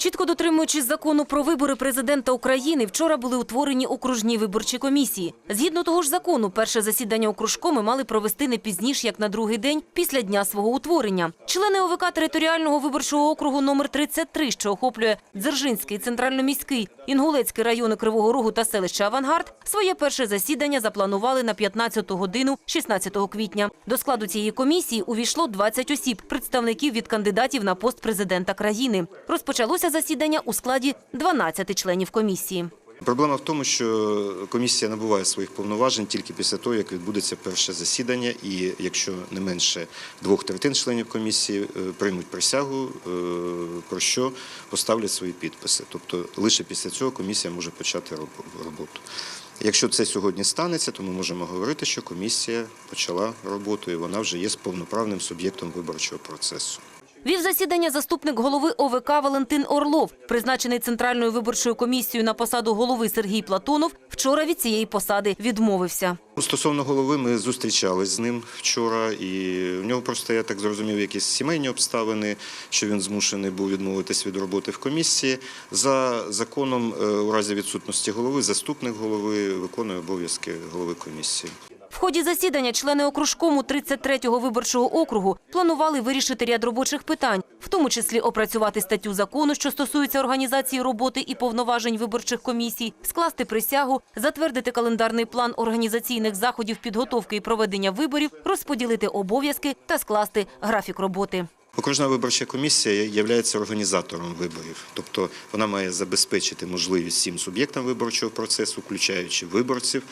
Чітко дотримуючись закону про вибори президента України, вчора були утворені окружні виборчі комісії. Згідно того ж закону, перше засідання окружкоми мали провести не пізніш, як на другий день після дня свого утворення. Члени ОВК територіального виборчого округу номер 33, що охоплює Дзержинський, центральноміський, Інгулецький райони Кривого Рогу та селище Авангард, своє перше засідання запланували на 15 годину 16 квітня. До складу цієї комісії увійшло 20 осіб, представників від кандидатів на пост президента країни. Розпочалося засідання у складі 12 членів комісії. Проблема в тому, що комісія набуває своїх повноважень тільки після того, як відбудеться перше засідання, і якщо не менше двох третин членів комісії е, приймуть присягу, е, про що поставлять свої підписи. Тобто лише після цього комісія може почати роботу. Якщо це сьогодні станеться, то ми можемо говорити, що комісія почала роботу і вона вже є повноправним суб'єктом виборчого процесу. Вів засідання заступник голови ОВК Валентин Орлов, призначений Центральною виборчою комісією на посаду голови Сергій Платонов, вчора від цієї посади відмовився. Стосовно голови, ми зустрічались з ним вчора, і в нього просто, я так зрозумів, якісь сімейні обставини, що він змушений був відмовитись від роботи в комісії. За законом, е, у разі відсутності голови, заступник голови виконує обов'язки голови комісії. Ході засідання члени окружкому 33-го виборчого округу планували вирішити ряд робочих питань, в тому числі опрацювати статтю закону, що стосується організації роботи і повноважень виборчих комісій, скласти присягу, затвердити календарний план організаційних заходів підготовки і проведення виборів, розподілити обов'язки та скласти графік роботи. Окружна виборча комісія є організатором виборів, тобто вона має забезпечити можливість всім суб'єктам виборчого процесу, включаючи виборців,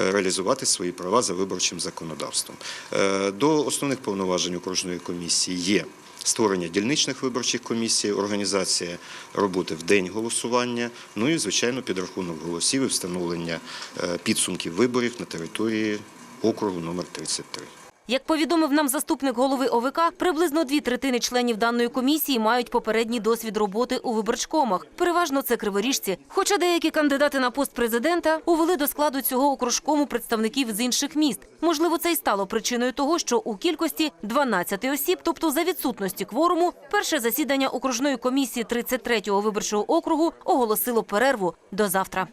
е, реалізувати свої права за виборчим законодавством. Е, До основних повноважень окружної комісії є. Створення дільничних виборчих комісій, організація роботи в день голосування, ну і звичайно підрахунок голосів і встановлення е, підсумків виборів на території округу номер 33. Як повідомив нам заступник голови ОВК, приблизно дві третини членів даної комісії мають попередній досвід роботи у виборчкомах. Переважно це криворіжці. Хоча деякі кандидати на пост президента увели до складу цього окружкому представників з інших міст. Можливо, це й стало причиною того, що у кількості 12 осіб, тобто за відсутності кворуму, перше засідання окружної комісії 33-го виборчого округу оголосило перерву до завтра.